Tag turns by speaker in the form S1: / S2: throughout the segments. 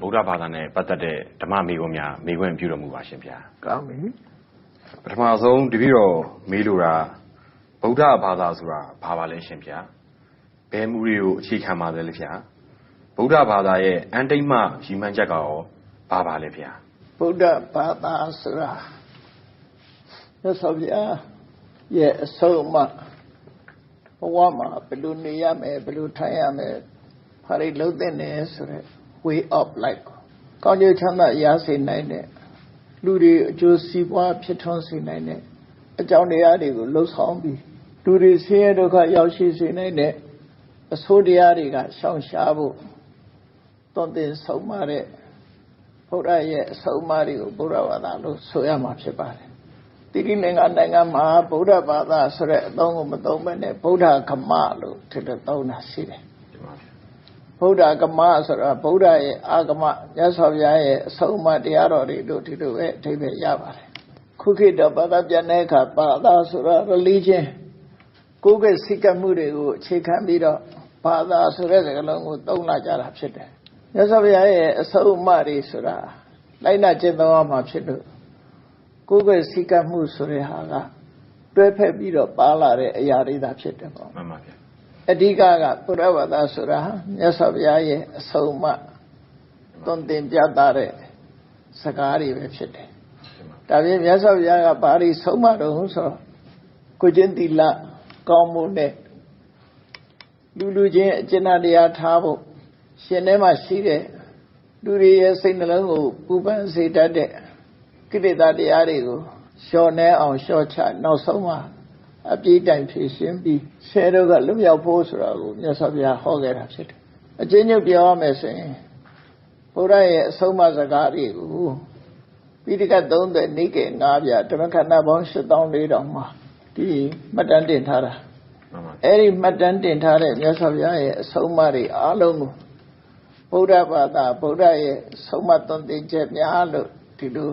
S1: ဗုဒ္ဓဘာသာနဲ့ပတ်သက်တဲ့ဓမ္မမေခွန်းများမေခွန်းပြုတော်မူပါရှင်ဗျာ
S2: ကောင်းပြီ
S1: ပထမဆုံးတပည့်တော်မေးလိုတာဗုဒ္ဓဘာသာဆိုတာဘာပါလဲရှင်ဗျာဘယ်မူတွေကိုအခြေခံပါလဲလေဗျာဗုဒ္ဓဘာသာရဲ့အန်တိတ်မရည်မှန်းချက်ကရောဘာပါလဲဗျာ
S2: ဗုဒ္ဓဘာသာဆိုတာမြတ်စွာဘုရားရဲ့အဆုံးအမဘဝမှာဘယ်လိုနေရမယ်ဘယ်လိုထိုင်ရမယ်ဘာတွေလုပ်သင့်တယ်ဆိုတဲ့ way of life ကိုကောင်းကျိုးချမ်းသာရစေနိုင်တဲ့လူတွေအကျိုးစီးပွားဖြစ်ထွန်းစေနိုင်တဲ့အကြောင်းတရားတွေကိုလှုပ်ဆောင်ပြီးလူတွေဆင်းရဲဒုက္ခရောက်ရှိစေနိုင်တဲ့အဆိုးတရားတွေကရှောင်ရှားဖို့သွန်သင်ဆုံးမတဲ့ဘုရားရဲ့အဆုံးအမတွေကိုဘုရားဘာသာလို့ဆိုရမှာဖြစ်ပါတယ်။တိရိလင်္ကာနိုင်ငံမှာဗုဒ္ဓဘာသာဆိုတဲ့အသုံးကိုမသုံးဘဲနဲ့ဗုဒ္ဓကမလို့ထည့်တဲ့သုံးတာရှိတယ်
S1: ဒီမှာဗျာ။
S2: ဗုဒ္ဓကမဆိုတာဗုဒ္ဓရဲ့အာဂမမြတ်စွာဘုရားရဲ့အဆုံးအမတရားတော်တွေလို့ဒီလိုပဲအဓိပ္ပာယ်ရပါတယ်။ခုခေတ်တော့ဘာသာပြန်တဲ့အခါဘာသာဆိုတာ religion ကိုယ်ကစိတ်ကပ်မှုတွေကိုအခြေခံပြီးတော့ဘာသာဆိုတဲ့စကားလုံးကိုသုံးလာကြတာဖြစ်တယ်။မြတ်စွာဘုရားရဲ့အဆုံးအမတွေဆိုတာလိုက်နာကျင့်သုံးရမှာဖြစ်လို့ကိုယ်ကစိတ်ကပ်မှုဆိုတဲ့ဟာကတွဲဖက်ပြီးတော့ပါလာတဲ့အရာတွေသာဖြစ်တယ်ပေါ့
S1: မှန်ပါဗျာ
S2: အဓိကကဘုရားဘာသာဆိုတာမြတ်စွာဘုရားရဲ့အဆုံးအမသွန်သင်ပြသတဲ့စကားတွေပဲဖြစ်တယ်
S1: ဒီမှာ
S2: ဒါပြင်မြတ်စွာဘုရားကဘာတွေဆုံးမတော်ဟုဆိုတော့ကိုကျင့်သီလကောင်းမှုနဲ့လူလူချင်းအကျဉ်းတရားထားဖို့ရှင်ထဲမှာရှိတဲ့လူတွေရဲ့စိတ်နှလုံးကိုပူပန်စေတတ်တဲ့ကိလေသာတရားတွေကိုလျှော်နှဲအောင်လျှော့ချနောက်ဆုံးမှာ အပြည့်တိုင်ဖြည့်ရှင်းပြီးဆဲတော့ကလွတ်မြောက်ဖို့ဆိုတာကိုမြတ်စွာဘုရားဟောခဲ့တာဖြစ်တယ်အကျဉ်းချုပ်ပြောရမယ်ဆိုရင်ဘုရားရဲ့အဆုံးအမစကားတွေကိုပိဋကတ်30နိကေ9ပြဓမ္မခန္ဓာပေါင်း7400မှာဒီမှတ်တမ်းတင်ထားတာ
S1: မှန်ပါ
S2: အဲ့ဒီမှတ်တမ်းတင်ထားတဲ့မြတ်စွာဘုရားရဲ့အဆုံးအမတွေအားလုံးကိုဗုဒ္ဓဘာသာဗုဒ္ဓရဲ့ဆုံးမသွန်သင်ချက်များလို့ဒီလို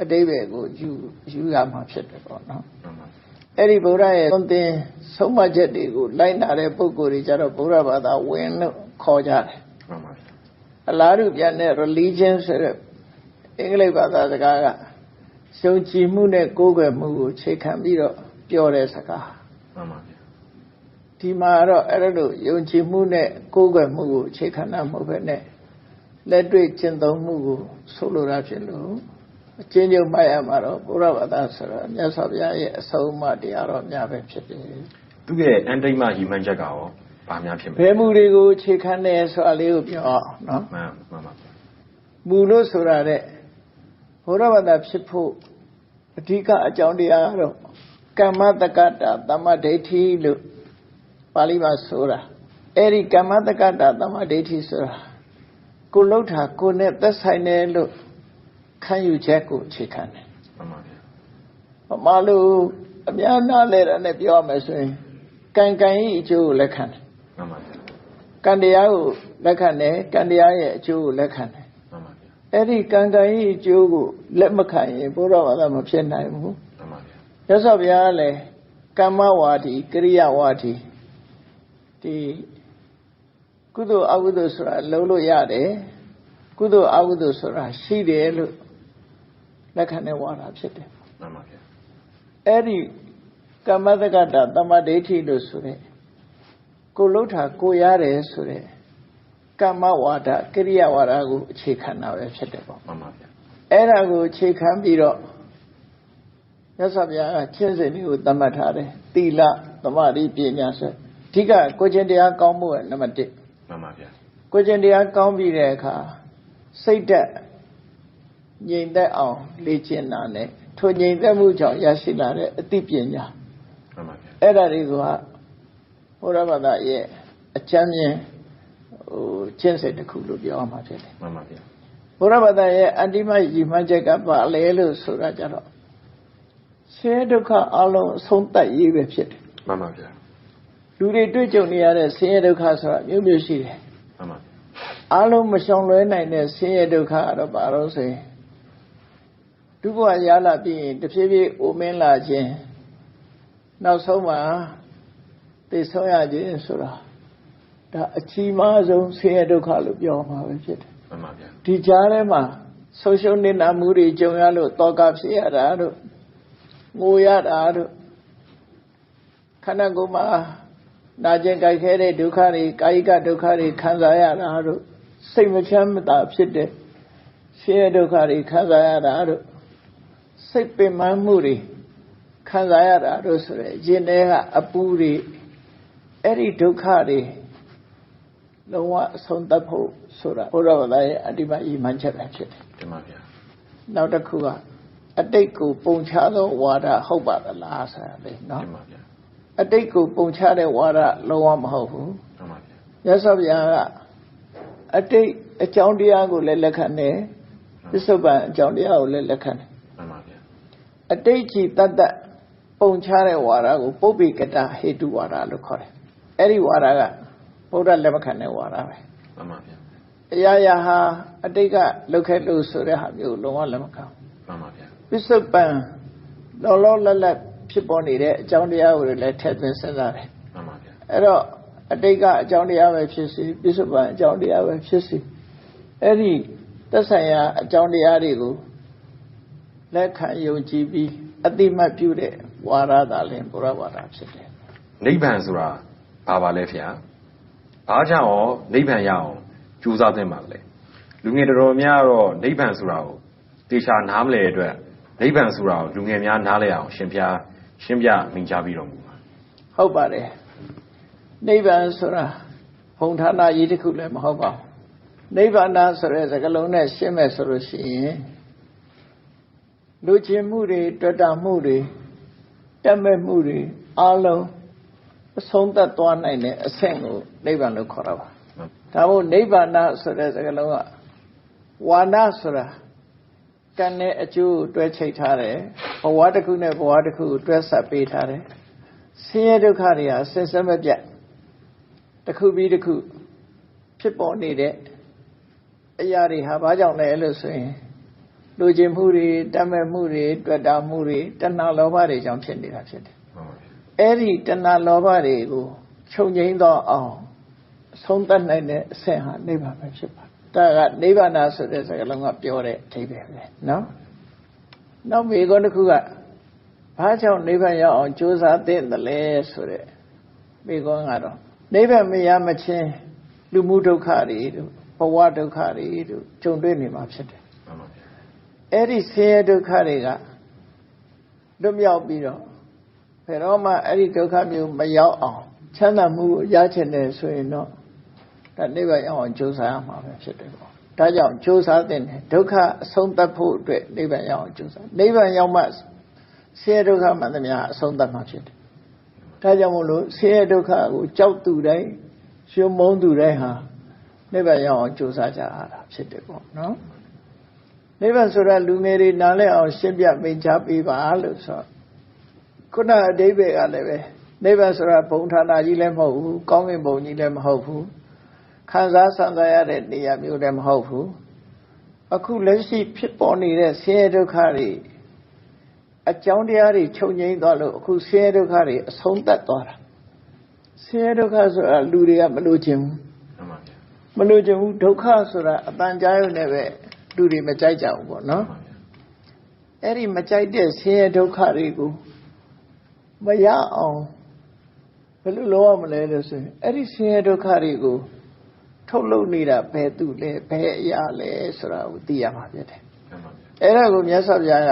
S2: အတိပ္ပယ်ကိုယူယူရမှာဖြစ်တယ်ပေါ့နော်
S1: မှန်ပါ
S2: အဲ့ဒီဗုဒ္ဓရဲ့သွန်သင်ဆုံးမချက်တွေကိုလိုက်နာတဲ့ပုဂ္ဂိုလ်တွေကြတော့ဗုဒ္ဓဘာသာဝင်လို့ခေါ်ကြတယ်
S1: မှန်ပါ
S2: အလားတူပြန်တဲ့ religion ဆိုတဲ့အင်္ဂလိပ်ဘာသာစကားကယုံကြည်မှုနဲ့ကိုးကွယ်မှုကိုခြေခံပြီးတော့ပြောတဲ့စကား
S1: မှန်ပါ
S2: ဒီမှာတော့အဲ့ဒါလို့ယုံကြည်မှုနဲ့ကိုးကွယ်မှုကိုခြေခံတာမဟုတ်ဘဲနဲ့လက်တွေ့ကျင့်သုံးမှုကိုဆိုလိုတာဖြစ်လို့ အချင်းချင်းမှတ်ရမှာတော့ဘုရားဘာသာဆိုတာမြတ်စွာဘုရားရဲ့အဆုံးအမတရားတော်များပဲဖြစ်တယ်
S1: သူ့ရဲ့အန်တိတ်မရည်မှန်းချက်ကရောဘာများဖြစ်မ
S2: ဘ
S1: လဲ
S2: ယ်မှုတွေကိုခြေခံတယ်ဆိုတာလေးကိုပြောအောင်နော်
S1: မှန်မှန်ပါ
S2: မူလို့ဆိုတာတဲ့ဘုရားဘာသာဖြစ်ဖို့အဓိကအကြောင်းတရားကတော့ကမ္မတက္ကတာသမ္မာဒိဋ္ဌိလို့ပါဠိမှာဆိုတာအဲ့ဒီကမ္မတက္ကတာသမ္မာဒိဋ္ဌိဆိုတာကိုလှုပ်တာကိုနဲ့သက်ဆိုင်တယ်လို့ ခံယူချက်ကိုအခြေခံတယ်
S1: မှန်ပါဗျာ။
S2: ဘာလို့အများနာလဲတာနဲ့ပြောရမယ်ဆိုရင်ကံကံဤအကျိုးကိုလက်ခံတယ်
S1: မှန်ပါဗျာ။
S2: ကံတရားကိုလက်ခံတယ်ကံတရားရဲ့အကျိုးကိုလက်ခံတယ်
S1: မှန်ပါဗျာ
S2: အဲ့ဒီကံကံဤအကျိုးကိုလက်မခံရင်ဘုရားဘာသာမဖြစ်နိုင်ဘူး
S1: မှန်ပါဗျာ။
S2: ရသော်ဘုရားကလည်းကမ္မဝါဒီကရိယဝါဒီဒီကုသိုလ်အကုသိုလ်ဆိုတာလုံးလို့ရတယ်ကုသိုလ်အကုသိုလ်ဆိုတာရှိတယ်လို့ လက်ခံတဲ့ဝါဒဖြစ်တယ်
S1: မှန်ပါဗျာ
S2: အဲ့ဒီကမ္မတက္ကတာတမ္မဒိဋ္ဌိလို့ဆိုတဲ့ကိုလှုပ်တာကိုရတယ်ဆိုတဲ့ကမ္မဝါဒကရိယဝါဒကိုအခြေခံတာပဲဖြစ်တယ်ပေါ့
S1: မှန်ပါဗျာ
S2: အဲ့ဒါကိုအခြေခံပြီးတော့မြတ်စွာဘုရားကချင်းစင်လေးကိုသတ်မှတ်ထားတယ်သီလသမာဓိပညာဆိုအဓိကကိုချင်းတရားကောင်းမှုကနံပါတ်1
S1: မှန်ပါဗျာ
S2: ကိုချင်းတရားကောင်းပြီးတဲ့အခါစိတ်သက် ငြိမ်သက်အောင်လေ့ကျင့်တာနဲ့ထိုငြိမ်သက်မှုကြောင့်ရရှိလာတဲ့အသိပညာ
S1: မှန်ပါဗျာ
S2: အဲ့ဒါတွေကဘုရားဘာသာရဲ့အချမ်းမြင်ဟိုကျင့်စိတ်တစ်ခုလို့ပြောရမှာဖြစ်တယ်
S1: မှန်ပါဗျာ
S2: ဘုရားဘာသာရဲ့အတ္တိမယီမှန်းချက်ကပါလဲလို့ဆိုတာကြတော့ဆင်းရဲဒုက္ခအလုံးအဆုံးသတ်ရေးပဲဖြစ်တယ်
S1: မှန်ပါဗျာ
S2: လူတွေတွေ့ကြုံနေရတဲ့ဆင်းရဲဒုက္ခဆိုတာမျိုးမျိုးရှိတယ်
S1: မှန်ပါ
S2: အလုံးမရှောင်လွဲနိုင်တဲ့ဆင်းရဲဒုက္ခကတော့ဘာလို့ဆိုရင် ဒုက္ခရလာပြီးရင်တဖြည်းဖြည်းအိုမင်းလာခြင်းနောက်ဆုံးမှာသိဆုံးရခြင်းဆိုတာဒါအကြီးမားဆုံးဆင်းရဲဒုက္ခလို့ပြောမှာပဲဖြစ်တယ်
S1: မှန်ပါဗျာ
S2: ဒီကြားထဲမှာဆုံးရှုံးနေတာမှုတွေကြုံရလို့တောကဖြစ်ရတာတို့ငိုရတာတို့ခန္ဓာကိုယ်မှာနာကျင်ကြိုက်ခဲတဲ့ဒုက္ခတွေကာယကဒုက္ခတွေခံစားရတာတို့စိတ်မချမ်းမသာဖြစ်တဲ့ဆင်းရဲဒုက္ခတွေခံစားရတာတို့ စိတ်ပင်ပန်းမှုတွေခံစားရတာတို့ဆိုရယ်ရင်ထဲကအပူတွေအဲ့ဒီဒုက္ခတွေလုံးဝအဆုံးသတ်ဖို့ဆိုတာဘုရားဗလာရဲ့အတ္တိမဤမှန်ချက်ပဲဖြစ်တယ်
S1: တင်ပါဗျာ။
S2: နောက်တစ်ခုကအတိတ်ကိုပုံချသောဝါဒဟုတ်ပါသလားဆိုတာလေနော်
S1: တင်ပါဗျာ။
S2: အတိတ်ကိုပုံချတဲ့ဝါဒလုံးဝမဟုတ်ဘူး
S1: မှန်ပါဗျာ။
S2: ရသော်ဗျာကအတိတ်အကြောင်းတရားကိုလည်းလက်ခံတယ်။ပစ္စုပန်အကြောင်းတရားကိုလည်းလက်ခံတယ်
S1: မှန်ပါဗျာ။
S2: အတိတ်ကြီးတတ်တတ်ပုံချတဲ့ဝါဒကိုပုပ္ပိကတဟေတုဝါဒလို့ခေါ်တယ်။အဲ့ဒီဝါဒကဘုရားလက်မခံတဲ့ဝါဒပဲ။
S1: မှန်ပါဗျာ
S2: အရာရာဟာအတိတ်ကလုတ်ခဲ့လို့ဆိုတဲ့ဟာမျိုးလုံးဝလက်မခံဘူး
S1: မှန်ပါဗျာ
S2: ပစ္စုပန်လောလောလတ်လတ်ဖြစ်ပေါ်နေတဲ့အကြောင်းတရားတွေလည်းထည့်သွင်းစဉ်းစားတယ်
S1: မှန်ပါဗျာ
S2: အဲ့တော့အတိတ်ကအကြောင်းတရားပဲဖြစ်စီပစ္စုပန်အကြောင်းတရားပဲဖြစ်စီအဲ့ဒီသက်ဆိုင်ရာအကြောင်းတရားတွေကို လက်ခံယုံကြည်ပြီးအတိမတ်ပြုတဲ့ဝါရသာလင်ဘုရားဝါဒဖြစ်တယ်
S1: နိဗ္ဗာန်ဆိုတာဘာပါလဲဗျာဘာကြောင့်ရောနိဗ္ဗာန်ရအောင်ကြိုးစားသင့်ပါလဲလူငယ်တော်တော်များတော့နိဗ္ဗာန်ဆိုတာကိုတေချာနားမလဲအတွက်နိဗ္ဗာန်ဆိုတာကိုလူငယ်များနားလဲအောင်ရှင်ပြရှင်းပြမိန့်ကြားပြီးတော်မူပါ
S2: ဟုတ်ပါတယ်နိဗ္ဗာန်ဆိုတာဘုံဌာနကြီးတစ်ခုလည်းမဟုတ်ပါဘူးနိဗ္ဗာန်ဆိုတဲ့စကားလုံးနဲ့ရှင်းမယ်ဆိုလို့ရှိရင် လူချင်းမှုတွေတွေ့တာမှုတွေတက်မဲ့မှုတွေအလုံးအဆုံးသတ်သွားနိုင်တဲ့အဆင့်ကိုနိဗ္ဗာန်လို့ခေါ်တာပါဒါမို့နိဗ္ဗာန်ဆိုတဲ့စကားလုံးကဝါနာဆိုတာကံနဲ့အကျိုးကိုတွဲချိတ်ထားတယ်ဘဝတစ်ခုနဲ့ဘဝတစ်ခုကိုတွဲဆက်ပေးထားတယ်ဆင်းရဲဒုက္ခတွေဟာဆင်စမပြတ်တစ်ခုပြီးတစ်ခုဖြစ်ပေါ်နေတဲ့အရာတွေဟာဘာကြောင့်လဲလို့ဆိုရင် လူကျင်မှုတွေတတ်မဲ့မှုတွေတွေ့တာမှုတွေတဏှာလောဘတွေကြောင့်ဖြစ်နေတာဖြစ်တယ်
S1: မှန်ပါဗျာ။
S2: အဲ့ဒီတဏှာလောဘတွေကိုချုပ်ငိမ့်တော့အောင်အဆုံးသတ်နိုင်တဲ့အဆင့်ဟာနိဗ္ဗာန်ပဲဖြစ်ပါတယ်။ဒါကနိဗ္ဗာန်ဆိုတဲ့စကားလုံးကပြောတဲ့အဓိပ္ပာယ်ပဲနော်။နောက်မေခွန်းတစ်ခုကဘာကြောင့်နိဗ္ဗာန်ရောက်အောင်ကြိုးစားသင့်တယ်လဲဆိုတဲ့မေခွန်းကတော့နိဗ္ဗာန်မရမချင်းလူမှုဒုက္ခတွေတို့ဘဝဒုက္ခတွေတို့ကြုံတွေ့နေမှာဖြစ်တယ်
S1: မှန်ပါဗျာ။
S2: အဲ့ဒီဆင်းရဲဒုက္ခတွေကလွတ်မြောက်ပြီးတော့ဘယ်တော့မှအဲ့ဒီဒုက္ခမျိုးမရောက်အောင်ချမ်းသာမှုကိုရချင်တယ်ဆိုရင်တော့ဒါနိဗ္ဗာန်ရောက်အောင်ကြိုးစားရမှာပဲဖြစ်တယ်ပေါ့။ဒါကြောင့်ကြိုးစားတဲ့ဒုက္ခအဆုံးသတ်ဖို့အတွက်နိဗ္ဗာန်ရောက်အောင်ကြိုးစား။နိဗ္ဗာန်ရောက်မှဆင်းရဲဒုက္ခမှန်သမျှအဆုံးသတ်မှာဖြစ်တယ်။ဒါကြောင့်မို့လို့ဆင်းရဲဒုက္ခကိုကြောက်သူတိုင်းရှင်မုန်းသူတိုင်းဟာနိဗ္ဗာန်ရောက်အောင်ကြိုးစားကြရတာဖြစ်တယ်ပေါ့နော်။ နိဗ္ဗာန်ဆိုတာလူငယ်တွေနားလည်အောင်ရှင်းပြမိန့်ကြားပေးပါလို့ဆိုတော့ခုနအတိဘယ်ကလည်းပဲနိဗ္ဗာန်ဆိုတာဘုံဌာနကြီးလည်းမဟုတ်ဘူးကောင်းကင်ဘုံကြီးလည်းမဟုတ်ဘူးခံစားဆံစားရတဲ့နေရာမျိုးလည်းမဟုတ်ဘူးအခုလက်ရှိဖြစ်ပေါ်နေတဲ့ဆင်းရဲဒုက္ခတွေအကြောင်းတရားတွေချုပ်ငြိမ်းသွားလို့အခုဆင်းရဲဒုက္ခတွေအဆုံးသတ်သွားတာဆင်းရဲဒုက္ခဆိုတာလူတွေကမလို့ခြင်းဘူး
S1: မှန်ပါဗျာ
S2: မလို့ခြင်းဘူးဒုက္ခဆိုတာအတန်ကြားရုံနဲ့ပဲ လူတွေမကြိုက်ကြဘူးပေါ့နော်
S1: မှန်ပါဗျာ
S2: အဲ့ဒီမကြိုက်တဲ့ဆင်းရဲဒုက္ခတွေကိုမရအောင်ဘယ်လိုလုပ်ရမလဲလို့ဆိုရင်အဲ့ဒီဆင်းရဲဒုက္ခတွေကိုထုတ်လုပ်နေတာဘယ်သူလဲဘယ်အရာလဲဆိုတာကိုသိရမှာဖြစ်တယ်
S1: မှန်ပါဗျာ
S2: အဲ့ဒါကိုမြတ်စွာဘုရားက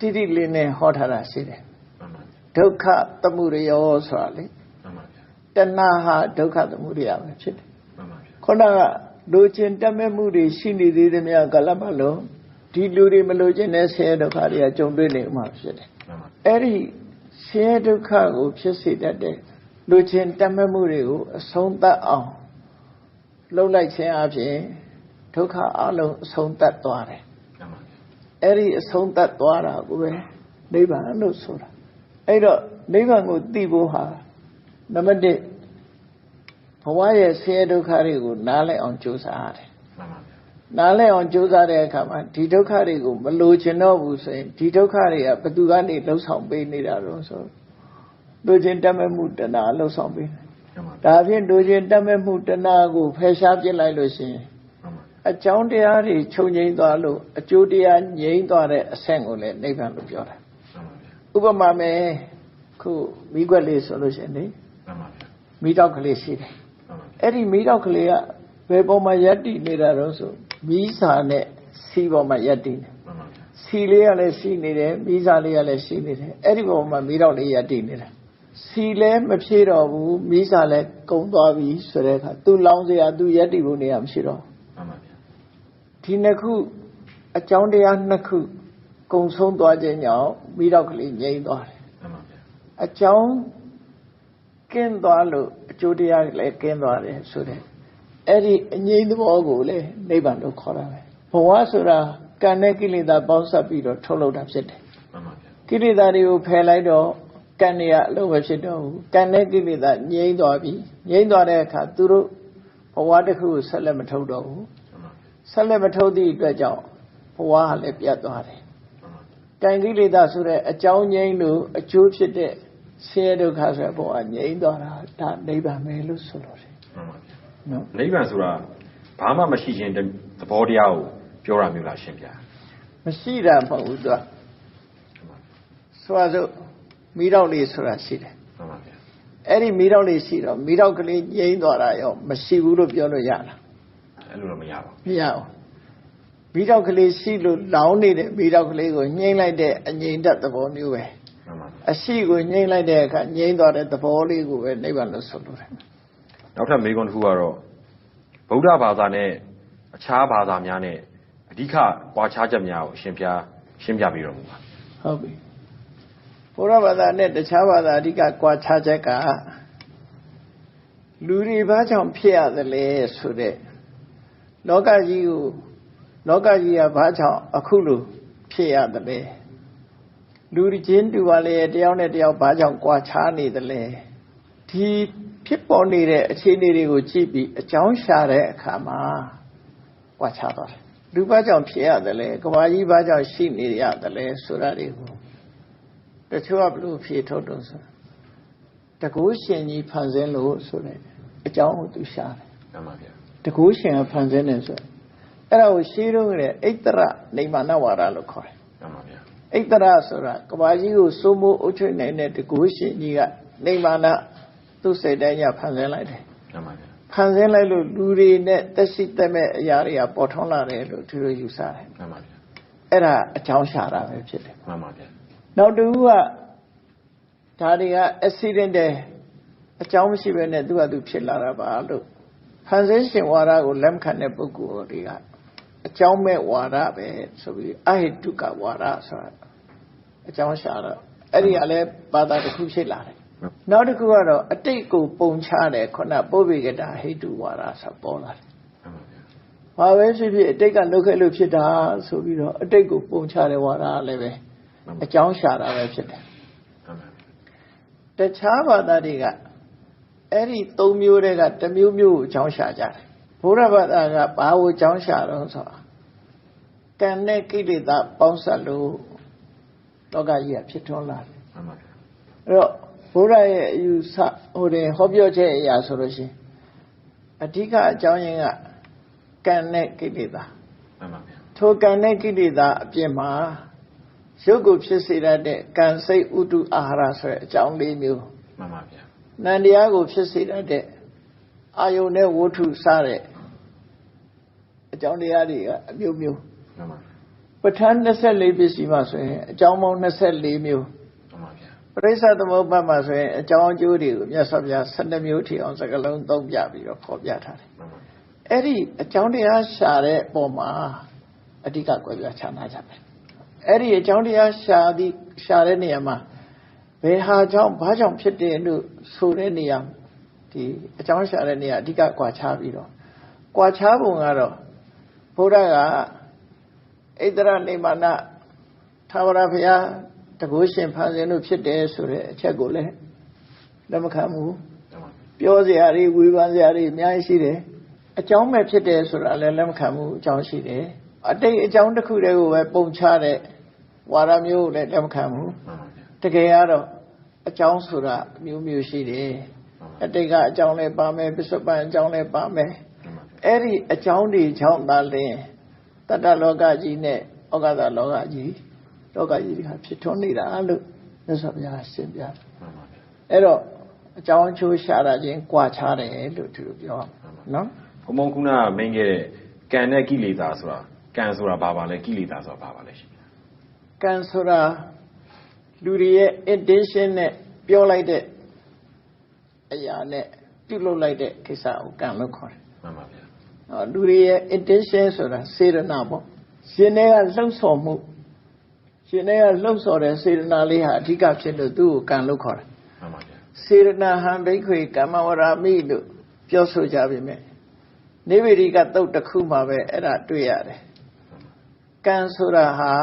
S2: တိတိလေးနဲ့ဟောထားတာရှိတယ်
S1: မှန်ပါဗျာ
S2: ဒုက္ခသမှုရယောဆိုတာလေ
S1: မှန်ပါဗျာ
S2: တဏှာဟာဒုက္ခသမှုရပဲဖြစ်တယ်
S1: မှန်ပါဗျာ
S2: ခုနက လူချင်းတက်မဲ့မှုတွေရှိနေသေးသည်များကလပ်မလို့ဒီလူတွေမလို့ခြင်းတဲ့ဆင်းရဲဒုက္ခတွေကကြုံတွေ့နေမှာဖြစ်တယ်
S1: မှန်ပါ
S2: အဲ့ဒီဆင်းရဲဒုက္ခကိုဖြစ်စေတတ်တဲ့လူချင်းတက်မဲ့မှုတွေကိုအဆုံးသတ်အောင်လှုပ်လိုက်ခြင်းအပြင်ဒုက္ခအလုံးအဆုံးသတ်သွားတယ်
S1: မှန်ပါဗျာ
S2: အဲ့ဒီအဆုံးသတ်သွားတာကိုပဲနိဗ္ဗာန်လို့ဆိုတာအဲ့တော့နိဗ္ဗာန်ကိုသိဖို့ဟာနံပါတ်1 ဘဝရဲ့ဆင်းရဲဒုက္ခတွေကိုနားလည်အောင်ကြိုးစားရတယ်
S1: မှန်ပါဗျာ
S2: နားလည်အောင်ကြိုးစားတဲ့အခါမှာဒီဒုက္ခတွေကိုမလိုချင်တော့ဘူးဆိုရင်ဒီဒုက္ခတွေကဘယ်သူကနေလှုပ်ဆောင်ပေးနေတာတော့ဆိုလိုချင်တတ်မဲ့မှုတဏှာလှုပ်ဆောင်ပေးတယ်
S1: မှန်ပါ
S2: ဒါဖြင့်လူချင်းတတ်မဲ့မှုတဏှာကိုဖယ်ရှားပြစ်လိုက်လို့ရှိရင်
S1: မှန်ပါ
S2: အကြောင်းတရားတွေချုပ်ငိမ့်သွားလို့အကျိုးတရားငြိမ့်သွားတဲ့အဆင့်ကိုလည်းနိဗ္ဗာန်လို့ပြောတာ
S1: မှန်ပါဗျာ
S2: ဥပမာမယ်ခုမိခွက်လေးဆိုလို့ရှိရင်လေ
S1: မှန်ပါဗျာ
S2: မိတောက်ကလေးရှိတယ်
S1: မှန်ပါ
S2: အဲ့ဒီမိတောက်ကလေးကဘယ်ပေါ်မှာယက်တည်နေတာတော့ဆိုမိစာနဲ့စီပေါ်မှာယက်တည်နေ
S1: မှန်ပါဗျာ
S2: စီလေးကလည်းရှိနေတယ်မိစာလေးကလည်းရှိနေတယ်အဲ့ဒီပေါ်မှာမိတောက်လေးယက်တည်နေတယ်စီလည်းမဖြေတော့ဘူးမိစာလည်းကုံသွားပြီဆိုတဲ့အခါသူလောင်းစရာသူယက်တည်ဖို့နေရာမရှိတော့ဘူး
S1: မှန်ပါဗျာ
S2: ဒီနှစ်ခုအကြောင်းတရားနှစ်ခုကုံဆုံးသွားခြင်းကြောင့်မိတော့ကလေးငြိမ့်သွားတယ်
S1: မှန်ပါဗျာ
S2: အကြောင်း ကင်းသွားလို့အကျိုးတရားလည်းကင်းသွားတယ်ဆိုတဲ့အဲ့ဒီအငြိမ့်သဘောကိုလေနိဗ္ဗာန်လို့ခေါ်တာပဲဘဝဆိုတာကံနဲ့ကိလေသာပေါင်းစပ်ပြီးတော့ထုတ်လုပ်တာဖြစ်တယ်
S1: မှန်ပါဗျာ
S2: ကိလေသာတွေကိုဖယ်လိုက်တော့ကံတွေကအလုံးပဲဖြစ်တော့ဘူးကံနဲ့ကိလေသာငြိမ့်သွားပြီငြိမ့်သွားတဲ့အခါသူတို့ဘဝတစ်ခုကိုဆက်လက်မထုတ်တော့ဘူး
S1: မှန်ပါဗျာ
S2: ဆက်လက်မထုတ်သည့်အတွက်ကြောင့်ဘဝဟာလည်းပြတ်သွားတယ်
S1: မှန်ပါ
S2: ကံကိလေသာဆိုတဲ့အကြောင်းငြိမ်းလို့အကျိုးဖြစ်တဲ့ ဆင်းရဲဒုက္ခဆိုတဲ့ဘဝငြိမ်းသွားတာဒါနိဗ္ဗာန်ပဲလို့ဆိုလို့တယ်
S1: မှန်ပါဗျာ
S2: နော်
S1: နိဗ္ဗာန်ဆိုတာဘာမှမရှိခြင်းသဘောတရားကိုပြောတာမျိုးလားရှင်ဗျာ
S2: မရှိတာမဟုတ်ဘူးသူကဆိုပါစို့မိတော့လေးဆိုတာရှိတယ်
S1: မှန်ပါဗျာ
S2: အဲ့ဒီမိတော့လေးရှိတော့မိတော့ကလေးငြိမ်းသွားတာရောမရှိဘူးလို့ပြောလို့ရလား
S1: အဲ့လိုတော့မရပါ
S2: မရဘူးမိတော့ကလေးရှိလို့လောင်းနေတဲ့မိတော့ကလေးကိုညှိမ့်လိုက်တဲ့အငြိမ်တတ်သဘောမျိုးပဲ
S1: ဘူးမှန်ပါဗျာ
S2: အရှိကိုညှိမ့်လိုက်တဲ့အခါညှိမ့်သွားတဲ့သဘောလေးကိုပဲနိဗ္ဗာန်လို့ဆိုလို့တယ်
S1: နောက်ထပ်မေးခွန်းတစ်ခုကတော့ဗုဒ္ဓဘာသာနဲ့အခြားဘာသာများနဲ့အဓိကကွာခြားချက်များကိုအရှင်ပြရှင်းပြပြီးတော့မူပါ
S2: ဟုတ်ပြီဘုရားဘာသာနဲ့တခြားဘာသာအဓိကကွာခြားချက်ကလူတွေဘာကြောင့်ဖြစ်ရသလဲဆိုတဲ့လောကကြီးကိုလောကကြီးကဘာကြောင့်အခုလိုဖြစ်ရသလဲ လူတွေချင်းတူပါလေတယောက်နဲ့တယောက်ဘာကြောင့်ကွာခြားနေသလဲဒီဖြစ်ပေါ်နေတဲ့အခြေအနေတွေကိုကြည့်ပြီးအကြောင်းရှာတဲ့အခါမှာကွာခြားသွားတယ်လူဘာကြောင့်ဖြစ်ရသလဲကဘာကြီးဘာကြောင့်ရှိနေရသလဲဆိုတာတွေကိုတချို့ကဘလို့ဖြေထုတ်တော့ဆိုတကူရှင်ကြီးဖန်ဆင်းလို့ဆိုတဲ့အကြောင်းကိုသူရှာတယ်
S1: မှန်ပါဗျာ
S2: တကူရှင်ကဖန်ဆင်းတယ်ဆိုအဲ့ဒါကိုရှင်းတော့တဲ့အိတ္တရနေမာနဝါဒလို့ခေါ်တယ်
S1: မှန်ပါဗျာ
S2: အိတ္တရဆိုတာကဘာကြီးကိုစိုးမိုးအုပ်ချုပ်နိုင်တဲ့တကူရှင်ကြီးကနေမာနသူ့စိတ်တိုင်းညဖန်ဆင်းလိုက်တယ်
S1: မှန်ပါဗျာ
S2: ဖန်ဆင်းလိုက်လို့လူတွေနဲ့တက်ရှိတက်မဲ့အရာတွေကပေါ်ထွန်းလာတယ်လို့သူတို့ယူဆတယ်
S1: မှန်ပါဗျာ
S2: အဲ့ဒါအကြောင်းရှာတာပဲဖြစ်တယ်
S1: မှန်ပါဗျာ
S2: နောက်တစ်ခုကဒါတွေက accident တယ်အကြောင်းမရှိဘဲနဲ့သူကသူဖြစ်လာတာပါလို့ဖန်ဆင်းရှင်ဝါဒကိုလက်မခံတဲ့ပုဂ္ဂိုလ်တွေက အကြောင်းမဲ့ဝါဒပဲဆိုပြီးအဟိတုကဝါဒဆိုတာအကြောင်းရှာတော့အဲ့ဒီကလည်းဘာသာတစ်ခုဖြစ်လာတယ်နောက်တစ်ခုကတော့အတိတ်ကိုပုံချတယ်ခုနပုဗ္ဗေကတာဟိတုဝါဒဆိုပေါ်လာတယ်
S1: မှန်ပါဗျာ
S2: ဘာပဲဖြစ်ဖြစ်အတိတ်ကလုတ်ခဲ့လို့ဖြစ်တာဆိုပြီးတော့အတိတ်ကိုပုံချတဲ့ဝါဒကလည်းပဲအကြောင်းရှာတာပဲဖြစ်တယ်
S1: မှန်ပါဗျာ
S2: တခြားဘာသာတွေကအဲ့ဒီ၃မျိုးတည်းကတစ်မျိုးမျိုးကိုအကြောင်းရှာကြတယ် ဘုရားဘာသာကဘာကိုအကြောင်းရှာတော့ဆိုတာကံနဲ့ကိလေသာပေါင်းစပ်လို့လောကကြီးကဖြစ်ထွန်းလာတယ်
S1: မှန်ပါဗျာ
S2: အဲ့တော့ဘုရားရဲ့အယူဆဟိုတယ်ဟောပြောချက်အရာဆိုလို့ရှိရင်အဓိကအကြောင်းရင်းကကံနဲ့ကိလေသာ
S1: မှန်ပါဗျာ
S2: ထိုကံနဲ့ကိလေသာအပြင်မှာရုပ်ကိုဖြစ်စေတတ်တဲ့ကံစိတ်ဥတုအာဟာရဆိုတဲ့အကြောင်းလေးမျိုး
S1: မှန်ပါဗျာ
S2: နန္တရားကိုဖြစ်စေတတ်တဲ့အာယုန်နဲ့ဝဋ္ထုစတဲ့အ ကြောင်းတရားတွေကအမျိုးမျိုး
S1: မှန်ပါ
S2: ပဋ္ဌာန်း24ပစ္စည်းမှာဆိုရင်အကြောင်းပေါင်း24မျိုး
S1: မှန်ပါဗျာ
S2: ပရိစ္ဆသမုပ္ပါဒ်မှာဆိုရင်အကြောင်းအကျိုးတွေကိုမြတ်စွာဘုရား12မျိုးထိအောင်စကလုံးသုံးပြပြီးတော့ဖော်ပြထားတယ်
S1: မှန်ပါ
S2: အဲ့ဒီအကြောင်းတရားရှာတဲ့ပုံမှာအဓိကကွဲပြားခြားနာကြတယ်အဲ့ဒီအကြောင်းတရားရှာသည်ရှာတဲ့နေရာမှာဘယ်ဟာကြောင့်ဘာကြောင့်ဖြစ်တယ်လို့ဆိုတဲ့နေရာဒီအကြောင်းရှာတဲ့နေရာအဓိကကွာခြားပြီးတော့ကွာခြားပုံကတော့ ဘုရားကဣတရနေမာနသာဝရဘုရားတကုရှင်ဖန်ဆင်းလို့ဖြစ်တယ်ဆိုတဲ့အချက်ကိုလည်းလက်မခံဘူး
S1: မှန်ပါ
S2: ပြောစရာတွေဝေဖန်စရာတွေအများကြီးရှိတယ်အကြောင်းမဲ့ဖြစ်တယ်ဆိုတာလည်းလက်မခံဘူးအကြောင်းရှိတယ်အတိတ်အကြောင်းတစ်ခုတည်းကိုပဲပုံချတဲ့ဝါဒမျိုးကိုလည်းလက်မခံဘူး
S1: မှန်ပါဗျာ
S2: တကယ်ကတော့အကြောင်းဆိုတာအမျိုးမျိုးရှိတယ်
S1: မှ
S2: အတိတ်ကအကြောင်းလည်းပါမယ်ပစ္စုပန်အကြောင်းလည်းပါမယ်
S1: မှန်ပါဗျာ
S2: အဲ့ဒီအကြောင်းတွေကြောင့်သာလျှင်တတ္တလောကကြီးနဲ့ဩဃတလောကကြီးလောကကြီးတွေကဖြစ်ထွန်းနေတာလို့မြတ်စွာဘုရားရှင်းပြတယ်
S1: မှန်ပါဗျာ
S2: အဲ့တော့အကြောင်းအချိုးရှာတာချင်းကြွာချတယ်လို့သူတို့ပြောနော်
S1: ဘုံဘုံခုနကမင်းခဲ့တဲ့ကံနဲ့ကိလေသာဆိုတာကံဆိုတာဘာပါလဲကိလေသာဆိုတာဘာပါလဲရှင်ဗျာ
S2: ကံဆိုတာလူတွေရဲ့ intention နဲ့ပြောလိုက်တဲ့အရာနဲ့ပြုလုပ်လိုက်တဲ့ကိစ္စကိုကံလို့ခေါ်တယ်
S1: မှန်ပါဗျာ။
S2: ဟော လူတွေရဲ့ intention ဆိုတာစေရနာပေါ့။ရှင်တွေကလှုပ်ဆော်မှုရှင်တွေကလှုပ်ဆော်တဲ့စေရနာလေးဟာအဓိကဖြစ်လို့သူ့ကိုကံလို့ခေါ်တယ်
S1: မှန်ပါဗျာ။
S2: စေရနာဟံဘိက္ခွေကမ္မဝရာမိလို့ပြောဆိုကြပြီမဲ့နေဝိရိကတုတ်တစ်ခုမှပဲအဲ့ဒါတွေ့ရတယ်။ကံဆိုတာဟာ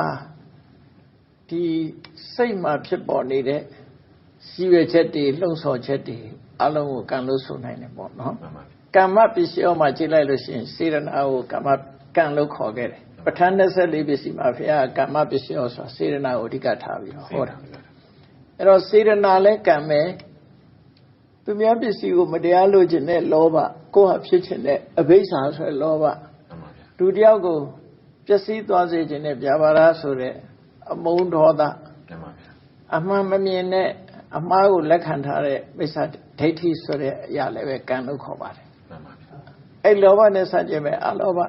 S2: ဒီစိတ်မှာဖြစ်ပေါ်နေတဲ့စီရွယ်ချက်တွေလှုံ့ဆော်ချက်တွေအလုံးကိုကံလို့ဆိုနိုင်တယ်ပေါ့နော်
S1: မှန်ပါဗျာ
S2: ကမ္မပစ္စည်းအောက်မှာကြည့်လိုက်လို့ရှိရင်စေရနာကိုကမ္မကံလို့ခေါ်ခဲ့တယ်ပဋ္ဌာန်း24ပစ္စည်းမှာဘုရားကကမ္မပစ္စည်းအောက်ဆိုတာစေရနာကိုအဓိကထားပြီးတော့ဟောတာအဲ့တော့စေရနာလဲကံပဲသူများပစ္စည်းကိုမတရားလို့ခြင်းနဲ့လောဘကိုယ့်ဟာဖြစ်ခြင်းနဲ့အဘိဓါဆိုတဲ့လောဘ
S1: မှန်ပါဗျာ
S2: လူတစ်ယောက်ကိုပျက်စီးသွားစေခြင်းနဲ့ဗျာပါဒဆိုတဲ့အမုန်းဒေါသ
S1: မှန်ပါဗျာ
S2: အမှန်မမြင်တဲ့အမှားကိုလက်ခံထားတဲ့မိစ္ဆာဒိဋ္ဌိဆိုတဲ့အရာလည်းပဲကံလို့ခေါ်ပါတယ်
S1: မှန်ပါဗျာ
S2: အဲ့လောဘနဲ့ဆန့်ကျင်မဲ့အလောဘ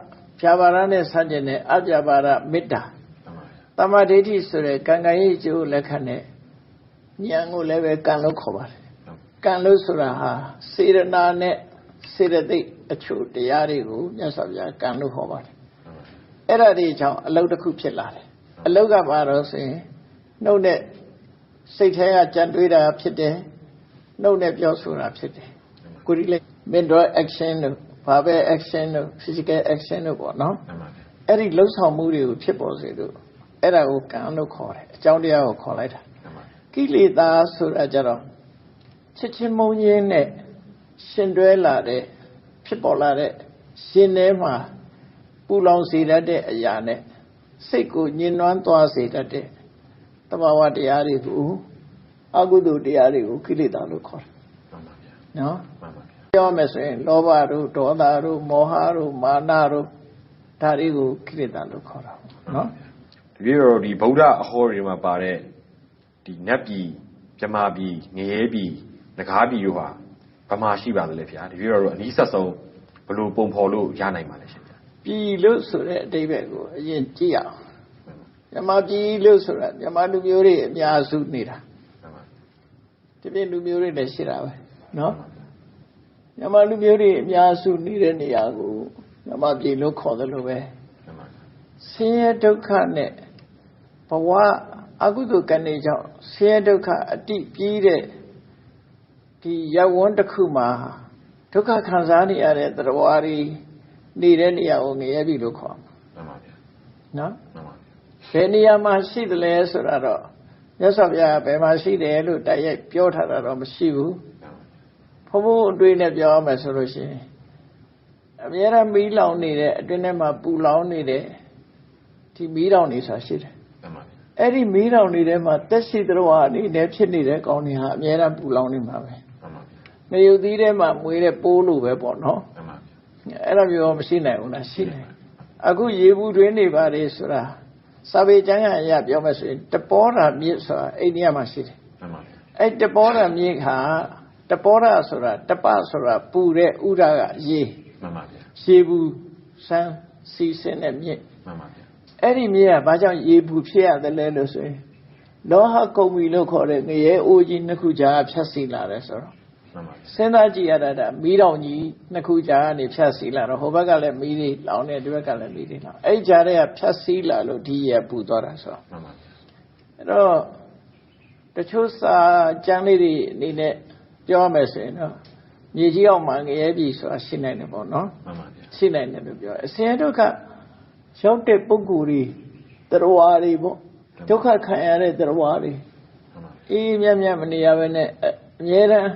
S2: ဖြာပါဒနဲ့ဆန့်ကျင်တဲ့အပြပါဒမေတ္တာ
S1: မှန်ပါဗျာ
S2: တမ္မာဒိဋ္ဌိဆိုတဲ့ကံကံရဲ့အကျိုးလက်ခံတဲ့ဉာဏ်ကိုလည်းပဲကံလို့ခေါ်ပါတယ်ကံလို့ဆိုတာဟာစေရနာနဲ့စေရသိက်အချို့တရားတွေကိုမြတ်စွာဘုရားကံလို့ခေါ်ပါတယ်အဲ့ဒါတွေကြောင့်အလုတ်တစ်ခုဖြစ်လာတယ်အလုတ်ကဘာတော့ဆိုရင်နှုတ်နဲ့စိတ်ထဲကကြံတွေးတာဖြစ်တယ်နှုတ်နဲ့ပြောဆိုတာဖြစ်တယ်ကိုရီးလေး mental action တို့ verbal action တို့ physical action တို့ပေါ့နော်
S1: မှန်ပါဗျာ
S2: အဲ့ဒီလှုပ်ဆောင်မှုတွေကိုဖြစ်ပေါ်စေလို့အဲ့ဒါကိုကံလို့ခေါ်တယ်အကြောင်းတရားကိုခေါ်လိုက်တာ
S1: မှန်ပါ
S2: ကိလေသာဆိုတာကြတော့ချစ်ချင်းမုန်းခြင်းနဲ့ရှင်တွဲလာတဲ့ဖြစ်ပေါ်လာတဲ့ရှင်ထဲမှာပူလောင်စေတတ်တဲ့အရာနဲ့စိတ်ကိုညှဉ်းနှွမ်းသွားစေတတ်တဲ့တဘာဝတရားတွေကိုအကုသိုလ်တရားတွေကိုကိလေသာလို့ခေါ်တယ်
S1: မှန် ပါဗျာ
S2: နော်
S1: မှန်ပါဗျာ
S2: ပြောမယ်ဆိုရင်လောဘတို့ဒေါသတို့မောဟတို့မာနတို့ဒါတွေကိုကိလေသာလို့ခေါ်တာပေါ့နော်
S1: ဒီပြီးတော့ဒီဗုဒ္ဓအဟောတွေမှာပါတဲ့ဒီနတ်ပြည်မြမာပြည်ငရဲပြည်ငကားပြည်တို့ဟာဗမာရှိပါသလဲဗျာဒီပြီးတော့အနည်းဆက်ဆုံးဘယ်လိုပုံဖော်လို့ရနိုင်ပါလဲရှင်ဗျာ
S2: ပြည်လို့ဆိုတဲ့အတိပ္ပယ်ကိုအရင်ကြည့်ရအောင်မြန်မာပြည်လို့ဆိုတာမြန်မာလူမျိုးတွေအများစုနေတာ
S1: မှန်ပါ
S2: ဒီပြင်လူမျိုးတွေလည်းရှိတာပဲနော် မြန်မာလူမျိုးတွေအများစုနေတဲ့နေရာကိုမြန်မာပြည်လို့ခေါ်တယ်လို့ပဲ
S1: မှန်ပါ
S2: ဆင်းရဲဒုက္ခနဲ့ဘဝအကုသိုလ်ကံတွေကြောင့်ဆင်းရဲဒုက္ခအတိပြီးတဲ့ဒီရပ်ဝန်းတစ်ခုမှာဒုက္ခခံစားနေရတဲ့သတ္တဝါတွေနေတဲ့နေရာကိုငရဲပြီလို့ခေါ်
S1: မှန်ပါဗျာ
S2: မှာနော်
S1: မှန်ပါ
S2: ဘယ်နေရာမှာရှိတယ်လဲဆိုတာတော့မြတ်စွာဘုရားကဘယ်မှာရှိတယ်လို့တိုက်ရိုက်ပြောထားတာတော့မရှိဘူး ဘုံဘုံအတွေ့နဲ့ပြောရမယ်ဆိုလို့ရှိရင်အများရမီးလောင်နေတဲ့အတွင်းထဲမှာပူလောင်နေတဲ့ဒီမီးလောင်နေဆိုတာရှိတယ်
S1: မှန်ပါ
S2: အဲ့ဒီမီးတောင်တွေထဲမှာတက်ရှိသတော်အနေနဲ့ဖြစ်နေတဲ့ကောင်းတွေဟာအများအားပူလောင်နေမှာပဲ
S1: မှန်ပါ
S2: ငရုတ်သီးထဲမှာမွေးတဲ့ပိုးလိုပဲပေါ့နော်
S1: မှန်ပါ
S2: အဲ့လိုမျိုးမရှိနိုင်ဘူးလားရှိနိုင်အခုရေဘူးတွင်းနေပါလေဆိုတာစာပေကျမ်းကအရပြောမယ်ဆိုရင်တပောတာမြစ်ဆိုတာအိန္ဒိယမှာရှိတယ်
S1: မှန်ပါ
S2: အဲ့တပောတာမြစ်ဟာ တပောတာဆိုတာတပဆိုတာပူတဲ့ဥဒကရေ
S1: မှန်ပါဗျာ
S2: ရေဘူးစမ်းစီစင်းတဲ့မြစ်
S1: မှန်ပါဗျာ
S2: အဲ့ဒီမြေကဘာကြောင့်ရေဘူးဖြစ်ရတယ်လဲလို့ဆိုရင်လောဟကုံမီလို့ခေါ်တဲ့ငရဲအိုးကြီးနှစ်ခုကြားကဖြတ်စီလာတယ်ဆိုတော့
S1: မှန်ပါ
S2: စဉ်းစားကြည့်ရတာဒါမီးတောင်ကြီးနှစ်ခုကြားကနေဖြတ်စီလာတော့ဟိုဘက်ကလည်းမီးတွေလောင်နေဒီဘက်ကလည်းမီးတွေလောင်အဲ့ဒီကြားထဲကဖြတ်စီလာလို့ဒီရေပူသွားတာဆိုတော့
S1: မှန်ပါ
S2: အဲ့တော့တချို့စာကျမ်းလေးတွေအနေနဲ့ ပြောရမယ်ဆိုရင်တော့မြေကြီးအောင်မှာငရဲပြီဆိုတာရှိနိုင်တယ်ပေါ့နော်
S1: မှန်ပါဗျာ
S2: ရှိနိုင်တယ်လို့ပြောတယ်အစဉ်ဒုက္ခရောက်တဲ့ပုဂ္ဂိုလ်တွေတရားတွေပေါ့ဒုက္ခခံရတဲ့တရားတွေ
S1: မှန်ပါ
S2: အေးမြတ်မြတ်မနေရဘဲနဲ့အအမြဲတမ်း